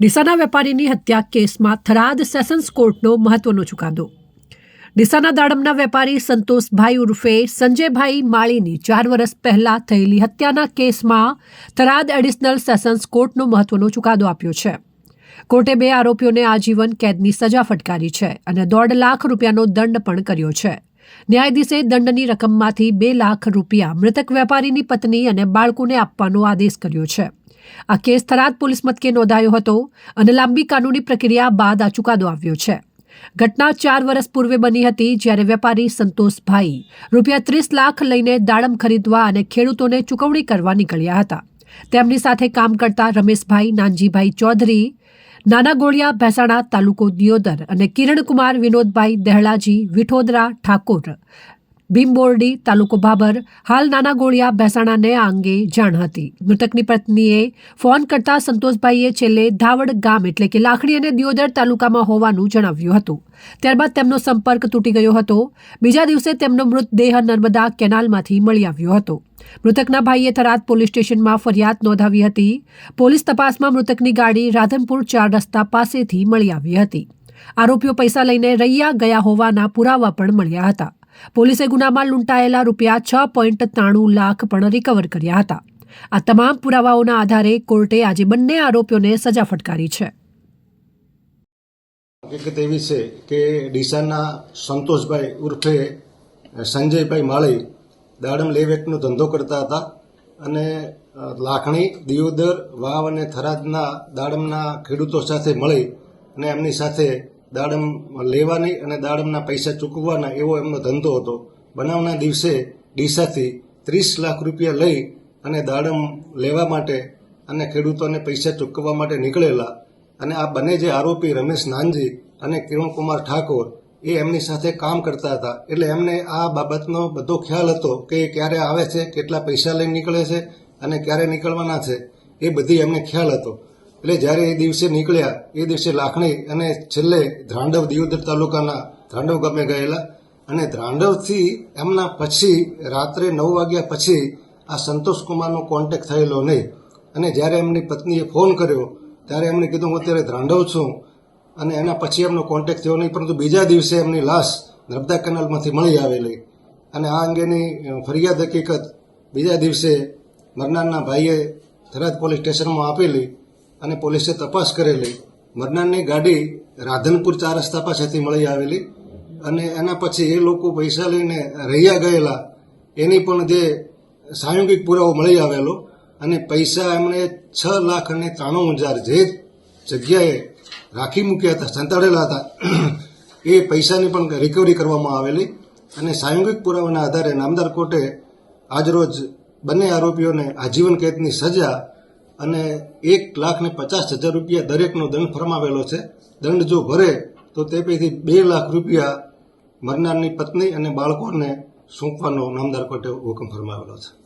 ડીસાના વેપારીની હત્યા કેસમાં થરાદ સેશન્સ કોર્ટનો મહત્વનો ચુકાદો. ડીસાના દાડમના વેપારી સંતોષભાઈ ઉર્ફે સંજયભાઈ માળીની ચાર વર્ષ પહેલા થયેલી હત્યાના કેસમાં થરાદ એડિશનલ સેશન્સ કોર્ટનો મહત્વનો ચુકાદો આપ્યો છે. કોર્ટે બે આરોપીઓને આજીવન કેદની સજા ફટકારી છે અને દોઢ લાખ રૂપિયાનો દંડ પણ કર્યો છે. ન્યાયાધીશે દંડની રકમમાંથી બે લાખ રૂપિયા મૃતક વેપારીની પત્ની અને બાળકોને આપવાનો આદેશ કર્યો છે. આ કેસ થરાદ પોલીસ મથકે નોંધાયો હતો અને લાંબી કાનૂની પ્રક્રિયા બાદ આ ચુકાદો આવ્યો છે. ઘટના ચાર વર્ષ પૂર્વે બની હતી જ્યારે વેપારી સંતોષભાઈ રૂપિયા ત્રીસ લાખ લઈને દાડમ ખરીદવા અને ખેડૂતોને ચૂકવણી કરવા નીકળ્યા હતા. તેમની સાથે કામ કરતા રમેશભાઈ નાનજીભાઈ ચૌધરી નાના ગોળિયા ભેસાણા તાલુકો દિયોદર અને કિરણકુમાર વિનોદભાઈ દહેલાજી વિઠોદરા ઠાકોર ભીમબોરડી તાલુકો ભાભર. હાલ નાના ગોળિયા ભેસાણાને આ અંગે જાણ હતી. મૃતકની પત્નીએ ફોન કરતા સંતોષભાઈએ છેલ્લે ધાવડ ગામ એટલે કે લાખણી અને દિયોદર તાલુકામાં હોવાનું જણાવ્યું હતું. ત્યારબાદ તેમનો સંપર્ક તૂટી ગયો હતો. બીજા દિવસે તેમનો મૃતદેહ નર્મદા કેનાલમાંથી મળી આવ્યો હતો. મૃતકના ભાઈએ થરાદ પોલીસ સ્ટેશનમાં ફરિયાદ નોંધાવી હતી. પોલીસ તપાસમાં મૃતકની ગાડી રાધનપુર ચાર રસ્તા પાસેથી મળી આવી હતી. આરોપીઓ પૈસા લઈને રૈયા ગયા હોવાના પુરાવા પણ મળ્યા હતા. પોલીસે ગુનામાં લૂંટાયેલા રૂપિયા છ પોઈન્ટ ત્રાણું લાખ પણ રિકવર કર્યા હતા. આ તમામ પુરાવાઓના આધારે કોર્ટે આજે બંને આરોપીઓને સજા ફટકારી છે. હકીકત એવી છે કે ડીસાના સંતોષભાઈ ઉર્ફે સંજયભાઈ માળી દાડમ લેવેટનો ધંધો કરતા હતા અને લાખણી, દિયોદર, વાવ અને થરાદના દાડમના ખેડૂતો સાથે મળી અને એમની સાથે દાડમ લેવાની અને દાડમના પૈસા ચૂકવવાના એવો એમનો ધંધો હતો. બનાવના દિવસે ડીસાથી ત્રીસ લાખ રૂપિયા લઈ અને દાડમ લેવા માટે અને ખેડૂતોને પૈસા ચૂકવવા માટે નીકળેલા. અને આ બંને જે આરોપી રમેશ નાનજી અને કિરણકુમાર ઠાકોર, એ એમની સાથે કામ કરતા હતા. એટલે એમને આ બાબતનો બધો ખ્યાલ હતો કે એ ક્યારે આવે છે, કેટલા પૈસા લઈને નીકળે છે અને ક્યારે નીકળવાના છે, એ બધી એમને ખ્યાલ હતો. એટલે જ્યારે એ દિવસે નીકળ્યા, એ દિવસે લાખણી અને છેલ્લે ધ્રાંડવ દિયોદર તાલુકાના ધ્રાંડવ ગામે ગયેલા અને ધ્રાંડવથી એમના પછી રાત્રે નવ વાગ્યા પછી આ સંતોષકુમારનો કોન્ટેક્ટ થયેલો નહીં. અને જ્યારે એમની પત્નીએ ફોન કર્યો, ત્યારે એમણે કીધું, હું અત્યારે ધ્રાંડવ છું. અને એના પછી એમનો કોન્ટેક્ટ થયો નહીં, પરંતુ બીજા દિવસે એમની લાશ નર્મદા કેનાલમાંથી મળી આવેલી. અને આ અંગેની ફરિયાદ હકીકત બીજા દિવસે મરનારના ભાઈએ થરાદ પોલીસ સ્ટેશનમાં આપેલી. અને પોલીસે તપાસ કરેલી. મરનારની ગાડી રાધનપુર ચાર રસ્તા પાસેથી મળી આવેલી અને એના પછી એ લોકો પૈસા લઈને રહ્યા ગયેલા. એની પણ જે સાયોગિક પુરાવો મળી આવેલો અને પૈસા એમણે છ લાખ અને ત્રાણું હજાર જે જગ્યાએ રાખી મૂક્યા હતા, સંતાડેલા હતા, એ પૈસાની પણ રિકવરી કરવામાં આવેલી અને સાયોગિક પુરાવાના આધારે નામદાર કોર્ટે આજરોજ બંને આરોપીઓને આજીવન કેદની સજા અને એક લાખ ને પચાસ હજાર રૂપિયા દરેકનો દંડ ફરમાવેલો છે. દંડ જો ભરે, તો તે પૈકી બે લાખ રૂપિયા મરનારની પત્ની અને બાળકોને સોંપવાનો નામદાર કોર્ટે હુકમ ફરમાવેલો છે.